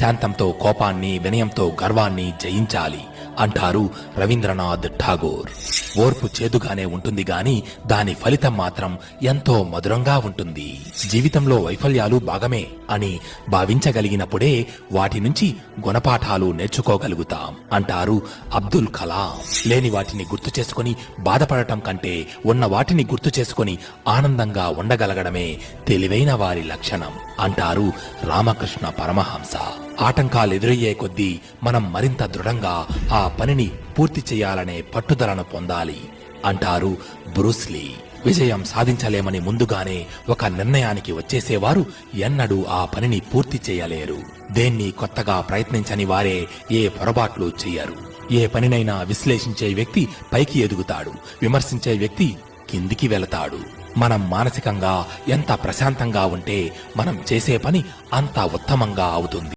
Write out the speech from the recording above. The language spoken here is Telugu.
శాంతంతో కోపాన్ని వినయంతో గర్వాన్ని జయించాలి అంటారు రవీంద్రనాథ్ ఠాగూర్. ఓర్పు చేదుగానే ఉంటుంది గాని దాని ఫలితం మాత్రం ఎంతో మధురంగా ఉంటుంది. జీవితంలో వైఫల్యాలు భాగమే అని భావించగలిగినప్పుడే వాటి నుంచి గుణపాఠాలు నేర్చుకోగలుగుతాం అంటారు అబ్దుల్ కలాం. లేని వాటిని గుర్తు చేసుకుని బాధపడటం కంటే ఉన్న వాటిని గుర్తు చేసుకుని ఆనందంగా ఉండగలగడమే తెలివైన వారి లక్షణం అంటారు రామకృష్ణ పరమహంస. ఆటంకాలు ఎదురయ్యే కొద్దీ మనం మరింత దృఢంగా ఆ పనిని పూర్తి చేయాలనే పట్టుదలను పొందాలి అంటారు బ్రూస్లీ విజయం సాధించలేమని ముందుగానే ఒక నిర్ణయానికి వచ్చేసేవారు ఎన్నడూ ఆ పనిని పూర్తి చేయలేరు. దేన్ని కొత్తగా ప్రయత్నించని వారే ఏ పొరపాట్లు చెయ్యరు ఏ పనినైనా విశ్లేషించే వ్యక్తి పైకి ఎదుగుతాడు. విమర్శించే వ్యక్తి కిందికి వెళతాడు. మనం మానసికంగా ఎంత ప్రశాంతంగా ఉంటే మనం చేసే పని అంత ఉత్తమంగా అవుతుంది.